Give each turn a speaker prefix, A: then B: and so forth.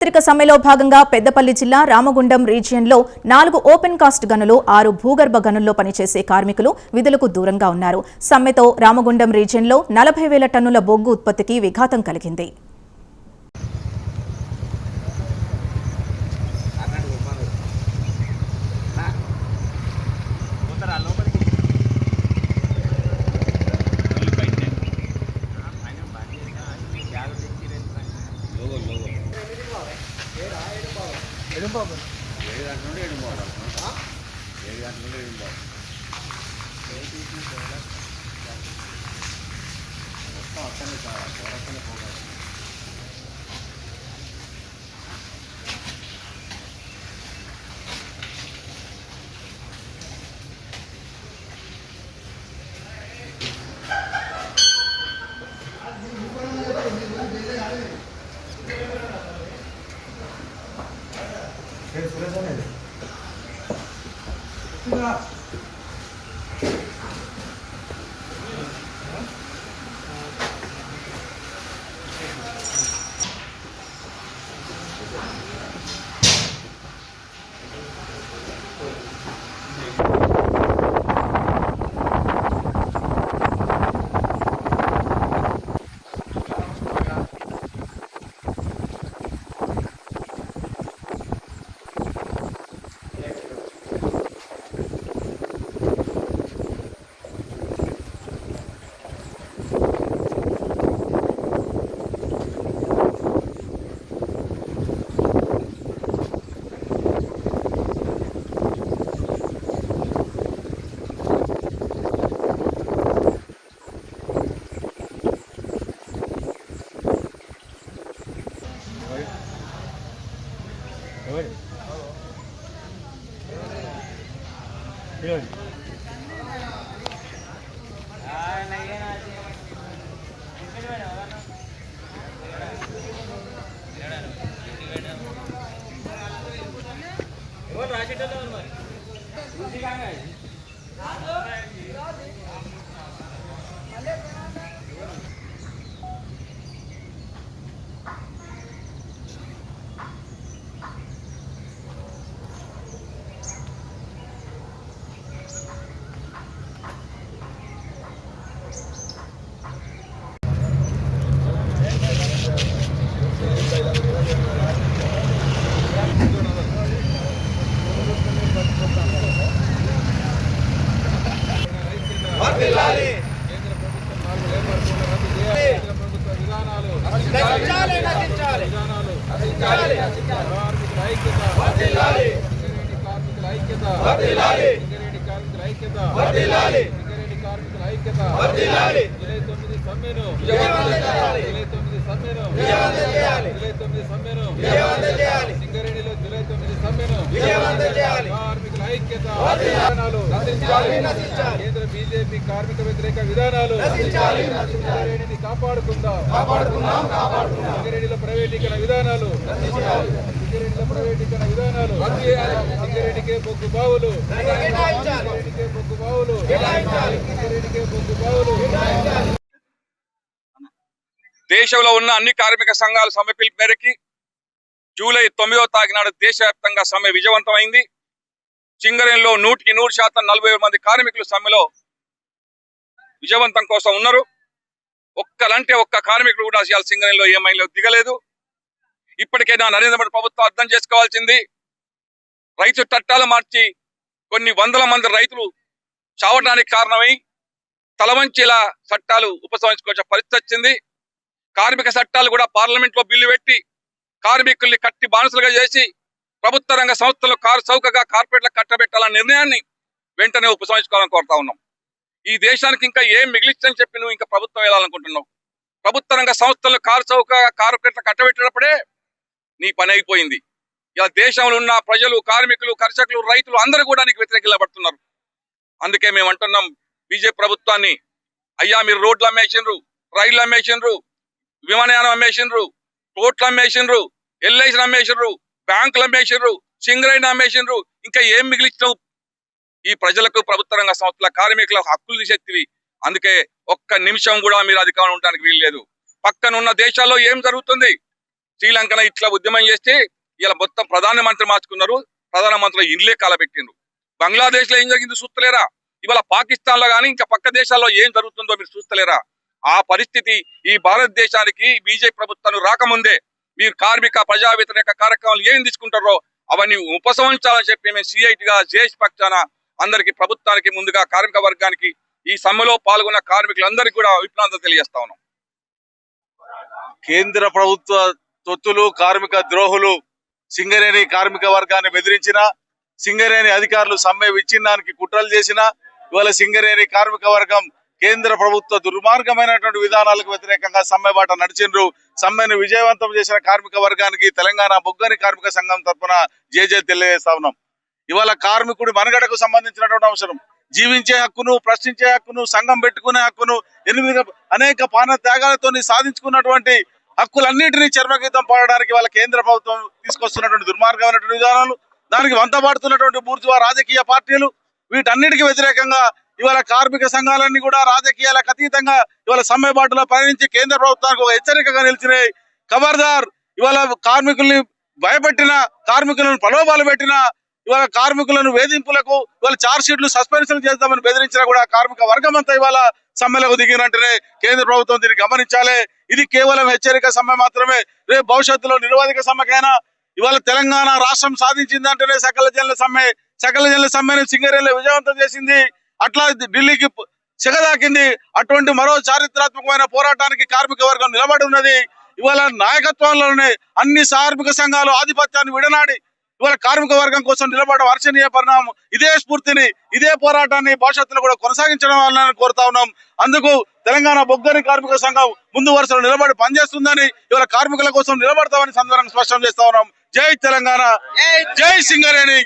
A: పత్రిక సమ్మెలో భాగంగా పెద్దపల్లి జిల్లా రామగుండం రీజియన్లో నాలుగు ఓపెన్ కాస్ట్ గనులు ఆరు భూగర్భ గనుల్లో పనిచేసే కార్మికులు విధులకు దూరంగా ఉన్నారు. సమ్మెతో రామగుండం రీజియన్లో నలభై వేల టన్నుల బొగ్గు ఉత్పత్తికి విఘాతం కలిగింది.
B: ఎడుంబాబు. ఏడు గంటల నుండి ఎడుంబాబు ఏడు గంటల నుండి ఎడుంబాబు మొత్తం అక్కడనే కావాలి అక్కడనే పోవాలి Wait కేంద్ర ప్రభుత్వం కేంద్ర ప్రభుత్వ విధానాలు విధానాలు కార్మికుల ఐక్యత సింగరేణి కార్మికుల ఐక్యత సింగరేణి కార్మికుల ఐక్యత సింగరేణి కార్మికుల ఐక్యత జూలై తొమ్మిది సమ్మెను జూలై తొమ్మిది సమ్మెను జూలై తొమ్మిది సమ్మెను సింగరేణిలో జూలై తొమ్మిది సమ్మెను విధానాలు కేంద్ర బీజేపీ కార్మిక వ్యతిరేక విధానాలు సింగరేణిని కాపాడుకుందాం. సింగరేణిలో ప్రైవేటీకరణ విధానాలు సింగరేణిలో ప్రైవేటీకరణ విధానాలు సింగరేణికే బొగ్గు బావులు. సింగరేణికే బొగ్గు బావులు. సింగరేణికే బొగ్గు బావులు.
C: దేశంలో ఉన్న అన్ని కార్మిక సంఘాల సమ్మె పిలుపు మేరకి జూలై తొమ్మిదవ తారీఖు నాడు దేశవ్యాప్తంగా సమ్మె విజయవంతమైంది. చింగరేణిలో నూటికి నూరు శాతం నలభై మంది కార్మికులు సమ్మెలో విజయవంతం కోసం ఉన్నారు. ఒక్కలంటే ఒక్క కార్మికుడు కూడా ఇవాళ సింగరేణిలో ఏమైనా దిగలేదు. ఇప్పటికైనా నరేంద్ర మోడీ ప్రభుత్వం అర్థం చేసుకోవాల్సింది. రైతు చట్టాలు మార్చి కొన్ని వందల మంది రైతులు చావడానికి కారణమై తలవంచిలా చట్టాలు ఉపసంహరించుకోవాల్సిన పరిస్థితి వచ్చింది. కార్మిక చట్టాలు కూడా పార్లమెంట్లో బిల్లు పెట్టి కార్మికుల్ని కట్టి బానిసలుగా చేసి ప్రభుత్వ రంగ సంస్థలు కారు చౌకగా కార్పొరేట్లకు కట్టబెట్టాలన్న నిర్ణయాన్ని వెంటనే ఉపసంహరించుకోవాలని కోరుతా ఉన్నాం. ఈ దేశానికి ఇంకా ఏం మిగిలిచ్చని చెప్పి నువ్వు ఇంకా ప్రభుత్వం వెళ్ళాలనుకుంటున్నావు. ప్రభుత్వ రంగ సంస్థలు కారు చౌకగా కార్పొరేట్లు కట్టబెట్టినప్పుడే నీ పని అయిపోయింది. ఇలా దేశంలో ఉన్న ప్రజలు కార్మికులు కర్షకులు రైతులు అందరూ కూడా నీకు వ్యతిరేకించబడుతున్నారు అందుకే మేము అంటున్నాం బీజేపీ ప్రభుత్వాన్ని అయ్యా మీరు రోడ్లు అమ్మేసిండ్రు రైళ్ళు అమ్మేసిండ్రు విమానయానం అమ్మేసిండ్రు పోర్ట్లు అమ్మేసిండ్రు ఎల్ఐసి అమ్మేసిండ్రు బ్యాంకులు అమ్మేసినారు సింగరైన్ అమ్మేసినారు ఇంకా ఏం మిగిలించినావు ఈ ప్రజలకు ప్రభుత్వ రంగ సంస్థల కార్మికుల హక్కులు తీసేత్తివి. అందుకే ఒక్క నిమిషం కూడా మీరు అధికారం ఉండడానికి వీల్లేదు. పక్కనున్న దేశాల్లో ఏం జరుగుతుంది? శ్రీలంకన ఇట్లా ఉద్యమం చేస్తే ఇలా మొత్తం ప్రధానమంత్రి మార్చుకున్నారు ప్రధానమంత్రి ఇండ్లే కాలబెట్టిండ్రు. బంగ్లాదేశ్లో ఏం జరిగింది చూస్తలేరా? ఇవాళ పాకిస్తాన్లో కానీ ఇంకా పక్క దేశాల్లో ఏం జరుగుతుందో మీరు చూస్తలేరా? ఆ పరిస్థితి ఈ భారతదేశానికి బీజేపీ ప్రభుత్వాన్ని రాకముందే మీరు కార్మిక ప్రజా వ్యతిరేక కార్యక్రమాలు ఏం తీసుకుంటారో అవన్నీ ఉపసంహరించాలని చెప్పి మేము సిఐటిగా జేఎస్ పక్షాన అందరికి ప్రభుత్వానికి ముందుగా కార్మిక వర్గానికి ఈ సమ్మెలో పాల్గొన్న కార్మికులందరికీ కూడా విప్లవం తెలియజేస్తా ఉన్నాం.
D: కేంద్ర ప్రభుత్వ తొత్తులు కార్మిక ద్రోహులు సింగరేణి కార్మిక వర్గాన్ని బెదిరించిన సింగరేణి అధికారులు సమ్మె విచ్ఛిన్నానికి కుట్రలు చేసిన ఇవాళ సింగరేణి కార్మిక వర్గం కేంద్ర ప్రభుత్వ దుర్మార్గమైనటువంటి విధానాలకు వ్యతిరేకంగా సమ్మె బాట నడిచిండ్రు. సమ్మెను విజయవంతం చేసిన కార్మిక వర్గానికి తెలంగాణ బొగ్గని కార్మిక సంఘం తరఫున జేజే తెలియజేస్తా ఉన్నాం. ఇవాళ కార్మికుడి మనుగడకు సంబంధించినటువంటి అవసరం. జీవించే హక్కును ప్రశ్నించే హక్కును సంఘం పెట్టుకునే హక్కును ఎనిమిది అనేక పాన త్యాగాలతో సాధించుకున్నటువంటి హక్కులన్నింటినీ చర్మగీతం పాడడానికి వాళ్ళ కేంద్ర ప్రభుత్వం తీసుకొస్తున్నటువంటి దుర్మార్గమైనటువంటి విధానాలు దానికి వంతపాడుతున్నటువంటి బూర్జువా రాజకీయ పార్టీలు వీటన్నిటికీ వ్యతిరేకంగా ఇవాళ కార్మిక సంఘాలన్నీ కూడా రాజకీయాలకు అతీతంగా ఇవాళ సమ్మె బాటలో పయనించి కేంద్ర ప్రభుత్వానికి ఒక హెచ్చరికగా నిలిచినాయి. ఖబర్దార్ ఇవాళ కార్మికుల్ని భయపెట్టిన కార్మికులను ప్రలోభాలు పెట్టిన ఇవాళ కార్మికులను వేధింపులకు ఇవాళ చార్జ్ షీట్లు సస్పెన్షన్ చేద్దామని బెదిరించినా కూడా కార్మిక వర్గం అంతా ఇవాళ సమ్మెలకు దిగినట్టునే కేంద్ర ప్రభుత్వం దీన్ని గమనించాలి. ఇది కేవలం హెచ్చరిక సమ్మె మాత్రమే. రేపు భవిష్యత్తులో నిరోధిక సమ్మెకైనా ఇవాళ తెలంగాణ రాష్ట్రం సాధించిందంటేనే సకల జనుల సమ్మె సకల జనుల సమ్మెను సింగరేణిలో విజయవంతం చేసింది. అట్లా ఢిల్లీకి సిగదాకింది. అటువంటి మరో చారిత్రాత్మకమైన పోరాటానికి కార్మిక వర్గం నిలబడి ఉన్నది. ఇవాళ నాయకత్వంలోనే అన్ని కార్మిక సంఘాలు ఆధిపత్యాన్ని విడనాడి ఇవాళ కార్మిక వర్గం కోసం నిలబడ వర్షణీయ పరిణామం. ఇదే స్ఫూర్తిని ఇదే పోరాటాన్ని భవిష్యత్తులో కూడా కొనసాగించడం వల్ల కోరుతా ఉన్నాం. అందుకు తెలంగాణ బొగ్గని కార్మిక సంఘం ముందు వరుసలో నిలబడి పనిచేస్తుందని ఇవాళ కార్మికుల కోసం నిలబడతామని సందర్భంగా స్పష్టం చేస్తా ఉన్నాం. జై తెలంగాణ. జై సింగరేణి.